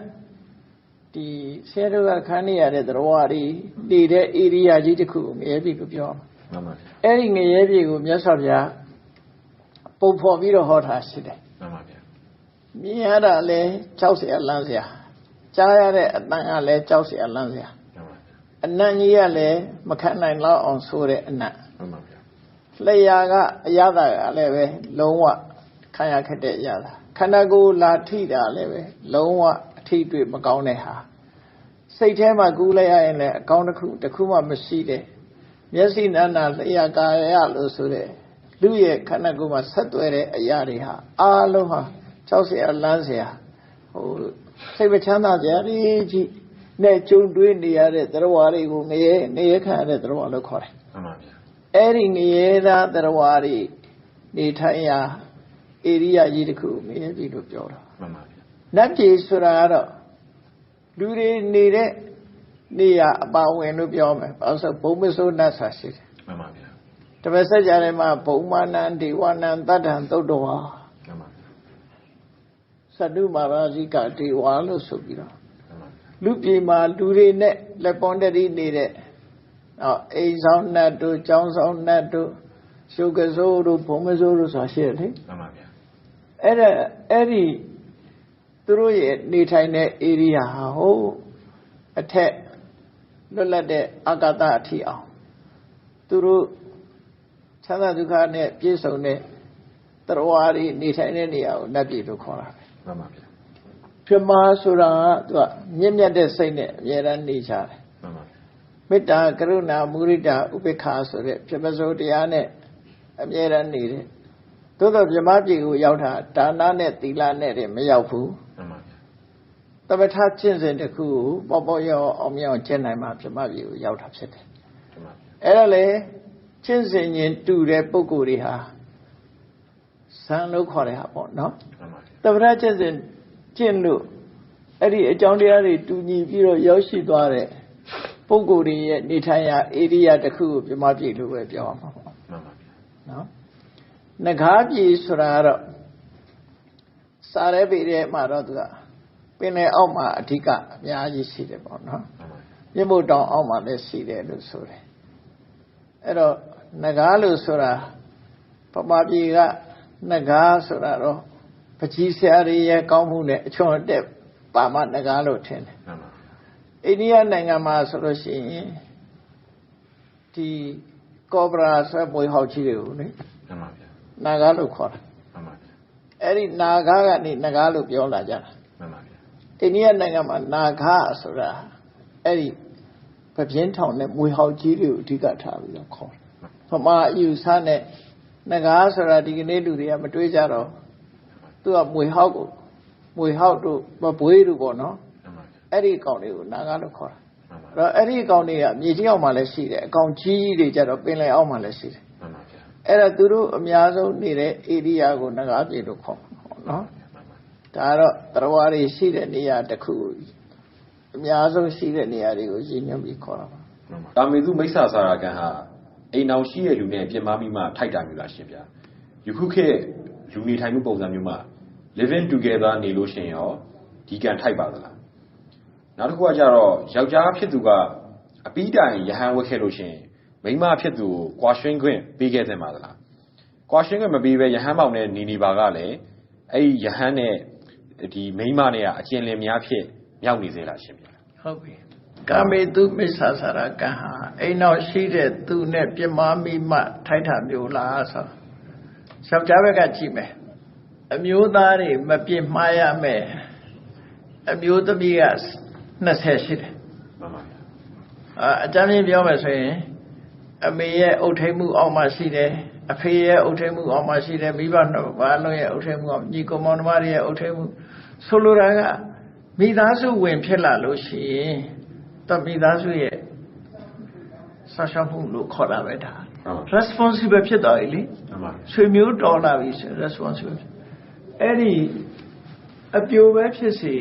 S2: ဒီဆဲဒုက္ခခံနေရတဲ့တရားတွေနေတဲ့ဧရိယာကြီးတစ်ခုကိုငရဲပြီကိုပြောအောင်
S1: မှန်ပါ
S2: အဲ့ဒီငရဲပြီကိုမြတ်စွာဘုရားပုံဖော်ပြီးတော့ဟောထားရှိတယ်
S1: မှန်ပါဗျာ
S2: မြင်ရတာလဲ60လမ်းစရာ ကြားရတဲ့အတန်ကလည်းကြောက်เสียလန့်เสีย
S1: မှန်ပါဗျာ
S2: အနံ့ကြီးကလည်းမခံနိုင်တော့အောင်ဆိုတဲ့အနံ့
S1: မှန်ပါဗျာ
S2: လျှာကအရသာကလည်းပဲလုံးဝခံရခက်တဲ့အရသာခန္ဓာကိုယ်လာထိတာလည်းပဲလုံးဝအထိတွေ့မကောင်းတဲ့ဟာစိတ်ထဲမှာကူးလိုက်ရရင်လည်းအကောင်းတစ်ခုတစ်ခုမှမရှိတဲ့မျက်စိနာနာလျှာကာယလို့ဆိုတဲ့လူရဲ့ခန္ဓာကိုယ်မှာဆက်သွဲတဲ့အရာတွေဟာအားလုံးဟာကြောက်เสียလန်းเสีย ဟိုစိတ်မချမ်းသာကြရကြီးနဲ့ကြုံတွေ့နေရတဲ့တရားတွေကိုငရဲငရဲခံရတဲ့တရားလို့ခေါ်တယ်
S1: မှန်ပါဗျာ
S2: အဲ့ဒီငရေသာတရားဝါတွေနေထိုင်ရာဧရိယာကြီးတစ်ခုငရေပြည်လို့ပြောတာ
S1: မှန်ပါဗျာ
S2: နတ်ပြည်ဆိုတာကတော့လူတွေနေတဲ့နေရာအပါဝင်လို့ပြောမယ်ဘာလို့ဆိုဘုံမစိုးနတ်ဆာရှိတယ်
S1: မှန်ပါဗျာ
S2: တပည့်ဆက်ကြတယ်မှာဘုံမာနံဒေဝနံတတ္ထံသုတ်တော်ဟာ
S1: မှန်ပါဗျာ
S2: သတ္တုမာရာဇိကဒေဝလို့ဆိုပြီးတော့
S1: မှန်ပါဗျာ
S2: လူပြည်မှာလူတွေနဲ့လက်ပွန်တတိနေတဲ့နော်အိမ်ဆောင်နတ်တို့ကျောင်းဆောင်နတ်တို့ရှုပ်ကစိုးတို့ဘုံမစိုးတို့ဆိုတာရှိတယ်လေ
S1: မှန်ပါဗျာ
S2: အဲ့ဒါအဲ့ဒီသူတို့ရဲ့နေထိုင်တဲ့ area ဟာဟိုအထက်လွတ်လပ်တဲ့အာကာသအထီအောင်သူတို့ချမ်းသာဒုက္ခနဲ့ပြည့်စုံတဲ့တရားတွေနေထိုင်တဲ့နေရာကိုနတ်ပြည်လို့ခေါ်တာပဲ
S1: မှန်ပါဗျာ
S2: ပြမဆိုတာကသူကမြင့်မြတ်တဲ့စိတ်နဲ့အမြဲတမ်းနေကြတယ်
S1: မှန်ပါဗျာ
S2: မေတ္တာကရုဏာမုရိဒဥပေက္ခဆိုတဲ့ပြမစိုးတရားနဲ့အမြဲတမ်းနေတယ်သို့တော့ပြမပြည်ကိုရောက်တာဒါနနဲ့သီလနဲ့တည်းမရောက်ဘူး
S1: မှန်ပါဗျာ
S2: တပထကျင့်စဉ်တစ်ခုကိုပေါ့ပေါ့ရောအောင်မြောင်ကျင့်နိုင်မှပြမပြည်ကိုရောက်တာဖြစ်တယ်
S1: မှန်ပါဗျာ
S2: အဲ့ဒါလေကျင့်စဉ်ရင်တူတဲ့ပုံကိုယ်တွေဟာဇန်လို့ခေါ်တဲ့ဟာပေါ့နော်
S1: မှန်ပါဗျာ
S2: တပ္ပရကျင့်စဉ်ကျင့်လို့အဲ့ဒီအကြောင်းတရားတွေတူညီပြီးတော့ရောက်ရှိသွားတဲ့ပုဂ္ဂိုလ်တွေရဲ့နေထိုင်ရာဧရိယာတစ်ခုကိုပြမပြေလို့ပဲပြောအောင်ပါပေါ့
S1: မှန်ပါဗျာ
S2: နော်ငကားပြေဆိုတာကတော့စားရဲပေတဲ့မှာတော့သူကပင်လယ်အောက်မှာအဓိကအများကြီးရှိတယ်ပေါ့နော်
S1: မှန်ပါဗျာ
S2: မြင့်မို့တောင်အောက်မှာလည်းရှိတယ်လို့ဆိုတယ်အဲ့တော့ငကားလို့ဆိုတာပပပြေကငကားဆိုတာတော့ ပကြီးဆရာတွေရဲ့ကောင်းမှုနဲ့အချွန်အတက်ပါမငကားလို့ထင်တယ်
S1: မှန်ပါဗျာ
S2: အိန္ဒိယနိုင်ငံမှာဆိုလို့ရှိရင်ဒီကောဘရာဆွဲပွေဟောက်ကြီးတွေကိုလေ
S1: မှန်ပါဗျာ
S2: နာဂါလို့ခေါ်တာ
S1: မှန်ပါဗျာ
S2: အဲ့ဒီနာဂါကနေနဂါလို့ပြောလာကြတာ
S1: မှန်ပါဗျာ
S2: အိန္ဒိယနိုင်ငံမှာနာဂါဆိုတာအဲ့ဒီပပြင်းထောင်တဲ့မွေဟောက်ကြီးတွေကိုအဓိကထားပြီးတော့ခေါ်တယ်ဗမာအယူဆနဲ့နဂါဆိုတာဒီကနေ့လူတွေကမတွေးကြတော့ သူကမွေဟောက်ကိုမွေဟောက်တို့မဘွေးတို့ပေါ့နော်
S1: မှန်ပါဗျာ
S2: အဲ့ဒီအကောင်တွေကိုနာဂါလို့ခေါ်တာ
S1: မှန်ပါ
S2: အဲ့တော့အဲ့ဒီအကောင်တွေကမြေကြီးအောက်မှာလည်းရှိတယ်အကောင်ကြီးကြီးတွေကြတော့ပင်လယ်အောက်မှာလည်းရှိတယ်
S1: မှန်ပါဗျာ
S2: အဲ့ဒါသူတို့အများဆုံးနေတဲ့ဧရိယာကိုနဂါပြေလို့ခေါ်မှာပေါ့နော်
S1: မှန်ပါ
S2: ဒါကတော့တရားတွေရှိတဲ့နေရာတစ်ခုအများဆုံးရှိတဲ့နေရာတွေကိုရည်ညွှန်းပြီးခေါ်တာပါ
S1: မှန်ပါကာမေသူမိစ္ဆာစာရကံဟာအိမ်အောင်ရှိရဲ့လူနဲ့ပြင်မာမိမှထိုက်တာမျိုးလားရှင်ဗျာယခုခေတ်လူနေထိုင်မှုပုံစံမျိုးမှာ living together နေလို့ရှင်ရောဒီကံထိုက်ပါသလားနောက်တစ်ခုကကြတော့ယောက်ျားဖြစ်သူကအပီးတိုင်ယဟန်ဝတ်ခဲ့လို့ရှင်မိန်းမဖြစ်သူကိုကွာရှင်းခွင့်ပေးခဲ့သင့်ပါသလားကွာရှင်းခွင့်မပေးဘဲယဟန်မောင်နဲ့နေနေပါကလည်းအဲ့ဒီယဟန်နဲ့ဒီမိန်းမနဲ့ကအကျဉ်လင်များဖြစ်မြောက်နေစေလားရှင်ဗျာ
S2: ဟုတ်ပြီကာမေတုမိစ္ဆာစာရကံဟာအိမ်တော်ရှိတဲ့သူနဲ့ပြမမိမှထိုက်တာမျိုးလားဆိုယောက်ျားဘက်ကကြည့်မယ် အမျိုးသားတွေမပြစ်မှားရမယ်အမျိုးသမီးက20ရှိတယ်
S1: မှန်ပါဗျာ
S2: အာအကြမ်းဖျင်းပြောမယ်ဆိုရင်အမေရဲ့အုတ်ထိတ်မှုအောက်မှာရှိတယ်အဖေရဲ့အုတ်ထိတ်မှုအောက်မှာရှိတယ်မိဘနှစ်ပါးလုံးရဲ့အုတ်ထိတ်မှုအောက်ညီကောင်မောင်နှမတွေရဲ့အုတ်ထိတ်မှုဆိုလိုတာကမိသားစုဝင်ဖြစ်လာလို့ရှိရင်တမိသားစုရဲ့ဆောက်ရှောက်မှုလို့ခေါ်တာပဲဒါ
S1: မှန်ပါ
S2: responsible ဖြစ်သွားပြီလေ
S1: မှန်ပါ
S2: ဆွေမျိုးတော်လာပြီဆိုရင် responsible ဖြစ် အဲ့ဒီအပြိုပဲဖြစ်စီ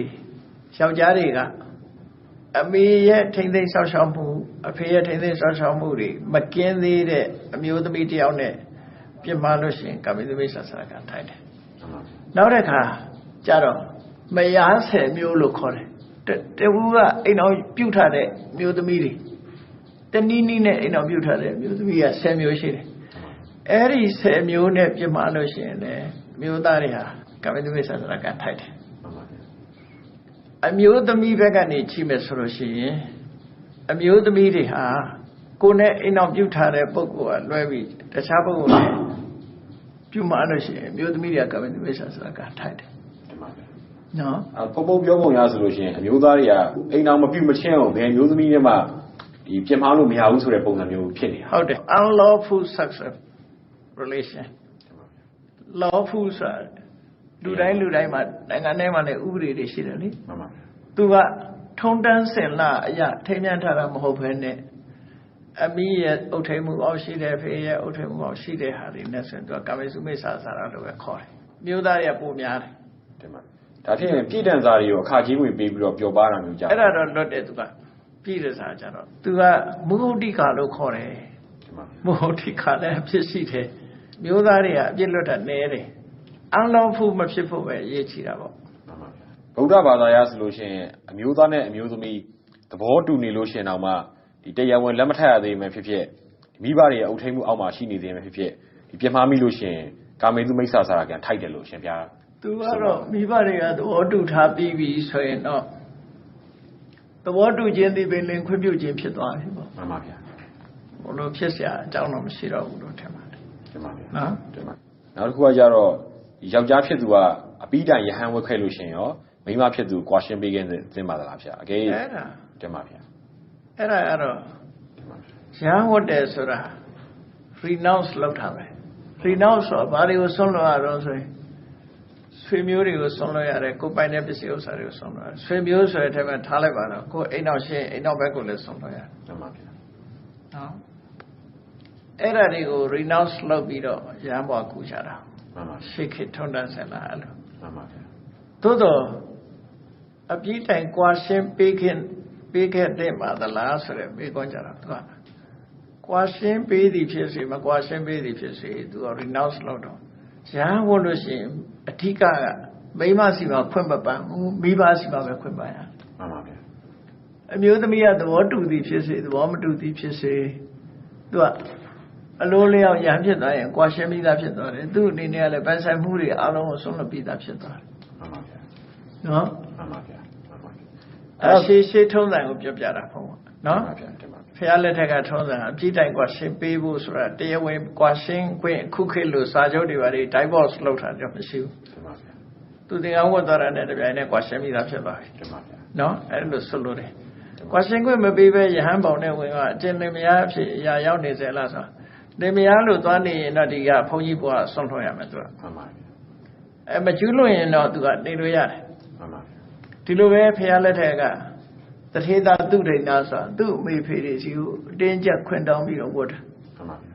S2: ယောက်ျားတွေကအမေရဲ့ထိမ့်သိမ်းဆောက်ရှောက်မှုအဖေရဲ့ထိမ့်သိမ်းဆောက်ရှောက်မှုတွေမကင်းသေးတဲ့အမျိုးသမီးတစ်ယောက်နဲ့ပြင်မာလို့ရှိရင်ကာမိသမီးဆာဆရာကထိုင်တယ်
S1: မှန်ပါ
S2: နောက်တစ်ခါကြတော့မယားဆယ်မျိုးလို့ခေါ်တယ်တတဝူကအိမ်အောင်ပြုတ်ထားတဲ့မျိုးသမီးတွေတနည်းနည်းနဲ့အိမ်အောင်ပြုတ်ထားတဲ့မျိုးသမီးကဆယ်မျိုးရှိတယ်အဲ့ဒီဆယ်မျိုးနဲ့ပြင်မာလို့ရှိရင်လည်းမျိုးသားတွေဟာ ကာမိသမီးဆာဆရာကထိုင်တယ်
S1: မှန်ပါဗျာ
S2: အမျိုးသမီးဘက်ကနေကြည့်မယ်ဆိုလို့ရှိရင်အမျိုးသမီးတွေဟာကိုယ်နဲ့အိမ်အောင်ပြုထားတဲ့ပုဂ္ဂိုလ်ကလွဲပြီးတခြားပုဂ္ဂိုလ်နဲ့ပြုမှလို့ရှိရင်အမျိုးသမီးတွေကကမ္မသမီးဆာဆိုတာကထိုက်တယ်
S1: တင်ပါဗျာ
S2: နော်
S1: အပုံပုံပြောပုံရဆိုလို့ရှိရင်အမျိုးသားတွေကအိမ်အောင်မပြုတ်မချင်းအောင်ဘယ်မျိုးသမီးတွေမှဒီပြင်မာလို့မရဘူးဆိုတဲ့ပုံစံမျိုးဖြစ်နေတာ
S2: ဟုတ်တယ် unlawful sex relation lawful ဆိုတာ လူတိုင်းလူတိုင်းမှာနိုင်ငံထဲမှာလည်းဥပဒေတွေရှိတယ်လေ
S1: မှန်ပါဗျာ
S2: သူကထုံတန်းစင်လာအရာထိမ့်မြန်းထားတာမဟုတ်ဘဲနဲ့အမီးရဲ့အုတ်ထိန်မှုအောက်ရှိတယ်ဖေးရဲ့အုတ်ထိန်မှုအောက်ရှိတဲ့ဟာတွေနဲ့ဆိုရင်သူကကာမေစုမိစ္ဆာစာရလို့ပဲခေါ်တယ်မြို့သားတွေကပုံများတယ်
S1: တင်ပါဒါဖြစ်ရင်ပြည်တံစာတွေကိုအခါကြီးဝင်ပေးပြီးတော့ပျော်ပါတာမျိုးကြာ
S2: အဲ့ဒါတော့လွတ်တယ်သူကပြည်တဲ့စာကြတော့သူကမုဟုတ်တိကာလို့ခေါ်တယ်
S1: တင်ပါ
S2: မဟုတ်တိကာလည်းအဖြစ်ရှိတယ်မြို့သားတွေကအပြစ်လွတ်တာနည်းတယ် အန်လောဖူမဖြစ်ဖို့ပဲအရေးကြီးတာပေါ့
S1: မှန်ပါဗျာဗုဒ္ဓဘာသာရဆိုလို့ရှိရင်အမျိုးသားနဲ့အမျိုးသမီးသဘောတူနေလို့ရှိရင်တော့မှဒီတရားဝင်လက်မထပ်ရသေးမှဖြစ်ဖြစ်မိဘတွေရဲ့အုပ်ထိန်မှုအောက်မှာရှိနေသေးမှဖြစ်ဖြစ်ဒီပြင်မာမိလို့ရှိရင်ကာမေသူမိစ္ဆာစာရကံထိုက်တယ်လို့ရှင်ဗျာ
S2: သူကတော့မိဘတွေကသဘောတူထားပြီးပြီဆိုရင်တော့သဘောတူခြင်းဒီပင်လင်ခွင့်ပြုခြင်းဖြစ်သွားပြီပေါ့
S1: မှန်ပါဗျာ
S2: ဘလို့ဖြစ်เสียအကြောင်းတော့မရှိတော့ဘူးလို့ထင်ပါတယ်
S1: တင်ပါဗျာ
S2: နော်
S1: တင်ပါနောက်တစ်ခုကကြတော့ဒီ ယောက်ျားဖြစ်သူကအပိတိုင်ယဟန်ဝက်ခဲ့လို့ရှိရင်ရောမိန်းမဖြစ်သူကွာရှင်းပေးခြင်းသင်ပါသလားဗျာအကယ်
S2: အဲ့ဒါ
S1: တင်ပါဗျာ
S2: အဲ့ဒါကတော့
S1: တင်ပါဗျာ
S2: ရဟန်းဝတ်တယ်ဆိုတာ renounce လုပ်တာပဲ renounce ဆိုတာဘာတွေကိုဆွန့်လွတ်ရတော့ဆိုရင်ဆွေမျိုးတွေကိုဆွန့်လွတ်ရတယ်ကိုယ်ပိုင်တဲ့ပစ္စည်းဥစ္စာတွေကိုဆွန့်လွတ်ရတယ်ဆွေမျိုးဆိုတဲ့အထက်မှာထားလိုက်ပါတော့ကိုယ်အိမ်နောက်ရှင်းအိမ်နောက်ဘက်ကိုလည်းဆွန့်လွတ်ရတယ်
S1: တင်ပါဗျာ
S2: နော်အဲ့ဒါတွေကို renounce လုပ်ပြီးတော့ရဟန်းဘွားကူကြတာ
S1: မှန်ပါ
S2: ရှေခေထုံတန်းဆင်လာအဲ့လို
S1: မှန်ပါဗျာ
S2: သို့တော့အပြည့်တိုင်ကွာရှင်းပေးခင်ပေးခဲ့တဲ့ပါသလားဆိုတဲ့မေးခွန်းကြတာသူကကွာရှင်းပေးသည်ဖြစ်စေမကွာရှင်းပေးသည်ဖြစ်စေသူက renounce လုပ်တော့ရဟန်းဝတ်လို့ရှိရင်အထီးကမိန်းမစီမှာခွင့်မပန်းဘူးမိဘစီမှာပဲခွင့်ပန်းရ
S1: မှန်ပါဗျာ
S2: အမျိုးသမီးကသဘောတူသည်ဖြစ်စေသဘောမတူသည်ဖြစ်စေသူက အလိုလျောက်ရဟန်းဖြစ်သွားရင်ကွာရှင်းပြီးသားဖြစ်သွားတယ်သူ့အနေနဲ့ကလည်းပန်းဆိုင်မှုတွေအလုံးကိုဆုံးလွတ်ပြီးသားဖြစ်သွားတယ်
S1: မှန်ပါဗျာ
S2: နော်
S1: မှန်ပါဗျာမှန်ပါဗျာ
S2: အဲရှေးရှေးထုံးစံကိုပြောပြတာပေါ့နော်
S1: မှန်ပါဗျာတင်ပါဗျာ
S2: ဖះလက်ထက်ကထုံးစံအပြည့်တိုင်ကွာရှင်းပေးဖို့ဆိုတာတရားဝင်ကွာရှင်းခွင့်ခုခေတ်လို့စာချုပ်တွေပါလေ divorce လုပ်တာကြောင့်မရှိဘူး
S1: တင်ပါဗျာ
S2: သူတင်အောင်ဝတ်သွားတာနဲ့တပြိုင်နက်ကွာရှင်းပြီးသားဖြစ်သွားပြီ
S1: တင်ပါဗျာ
S2: နော်အဲ့လိုဆိုလို့တယ်ကွာရှင်းခွင့်မပေးဘဲယဟန်ပေါင်နဲ့ဝင်ကအကျဉ်းလင်မယားအဖြစ်အရာရောက်နေစေလားဆို လင်မယားလို့သွားနေရင်တော့ဒီကဘုန်းကြီးဘုရားဆွန့်ထွန်းရမယ်သူက
S1: မှန်ပါဗျာ
S2: အဲမကျူးလွန်ရင်တော့သူကနေလို့ရတယ်
S1: မှန်ပါဗျာ
S2: ဒီလိုပဲဖះလက်ထက်ကတထေသာသူဒိဏဆိုသူ့အမေဖေတွေစီကိုအတင်းကျပ်ခွင့်တောင်းပြီးတော့ဝတ်တာ
S1: မှန်ပါဗျာ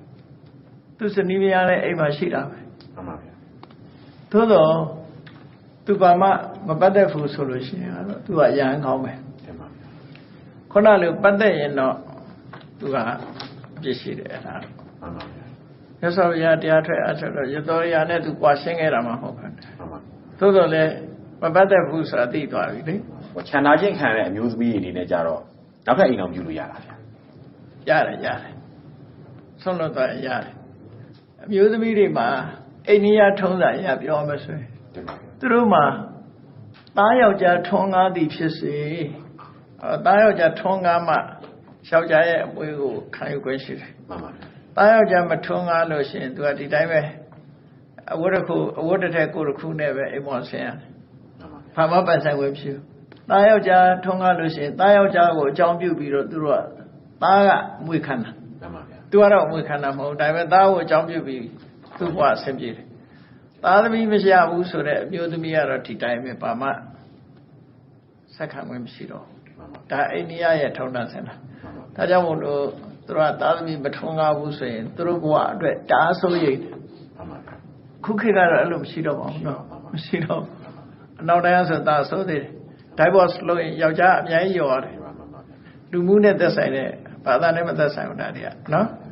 S2: သူစနီးမယားလည်းအိမ်မှာရှိတာပဲ
S1: မှန်ပါဗျာ
S2: သို့တော့သူဘာမှမပတ်သက်ဘူးဆိုလို့ရှိရင်တော့သူကရဟန်းကောင်းပဲ
S1: တင်ပါဗျာ
S2: ခုနလိုပတ်သက်ရင်တော့သူကအပြစ်ရှိတယ်အဲ့ဒါ
S1: မှန်ပါဗျာ
S2: မြတ်စွာဘုရားတရားထွက်အဆက်တော့ရသောရနဲ့သူကွာရှင်းခဲ့တာမှမဟုတ်ဘူး
S1: မှန်ပါ
S2: သို့တော့လည်းမပတ်သက်ဘူးဆိုတာသိသွားပြီလေ
S1: ဟိုခြံနာချင်းခံတဲ့အမျိုးသမီးတွေအနေနဲ့ကြတော့နောက်ထပ်အိမ်အောင်ပြုလို့ရတာဗျာ
S2: ရတယ်ရတယ်ဆုံးလို့တော့ရတယ်အမျိုးသမီးတွေမှာအိန္ဒိယထုံးစံအရပြောမှဆိုရင်
S1: တင်ပါဗျာ
S2: သူတို့မှာသားယောက်ျားထွန်းကားသည်ဖြစ်စေအဲသားယောက်ျားထွန်းကားမှယောက်ျားရဲ့အမွေကိုခံယူခွင့်ရှိတယ်
S1: မှန်ပါဗျာ
S2: သားယောက်ျားမထွန်းကားလို့ရှိရင်သူကဒီတိုင်းပဲအဝတ်တစ်ခုအဝတ်တစ်ထည်ကိုယ်တစ်ခုနဲ့ပဲအိမ်ပေါ်ဆင်းရတယ်
S1: မှန်ပါဗျာ
S2: ဘာမှပန်ဆိုင်ဝင်ဖြစ်ဘူးသားယောက်ျားထွန်းကားလို့ရှိရင်သားယောက်ျားကိုအကြောင်းပြုပြီးတော့သူတို့ကသားကအမွေခံတာ
S1: မှန်ပါဗျာ
S2: သူကတော့အမွေခံတာမဟုတ်ဘူးဒါပေမဲ့သားကိုအကြောင်းပြုပြီးသူ့ဘဝအဆင်ပြေတယ်သားသမီးမရှိဘူးဆိုတော့အမျိုးသမီးကတော့ဒီတိုင်းပဲဘာမှဆက်ခံဝင်မရှိတော့ဘူး
S1: မှန်ပါ
S2: ဒါအိန္ဒိယရဲ့ထုံးတမ်းစင်တာ
S1: မှန်ပါ
S2: ဒါကြောင့်မို့လို့ သူတို့ကသားသမီးမထွန်းကားဘူးဆိုရင်သူတို့ဘဝအတွက်တအားဆိုးရိမ်တယ်
S1: မှန်ပါဗျာ
S2: ခုခေတ်ကတော့အဲ့လိုမရှိတော့ပါဘူးနော်မရှိတော့ဘူးအနောက်တိုင်းဆိုဒါဆိုးသေးတယ် divorce လုပ်ရင်ယောက်ျားအများကြီးရောရတယ်
S1: မှန်ပါဗျာ
S2: လူမှုနဲ့သက်ဆိုင်တဲ့ဘာသာနဲ့မသက်ဆိုင်ဘူးဒါတွေကနော်
S1: မှ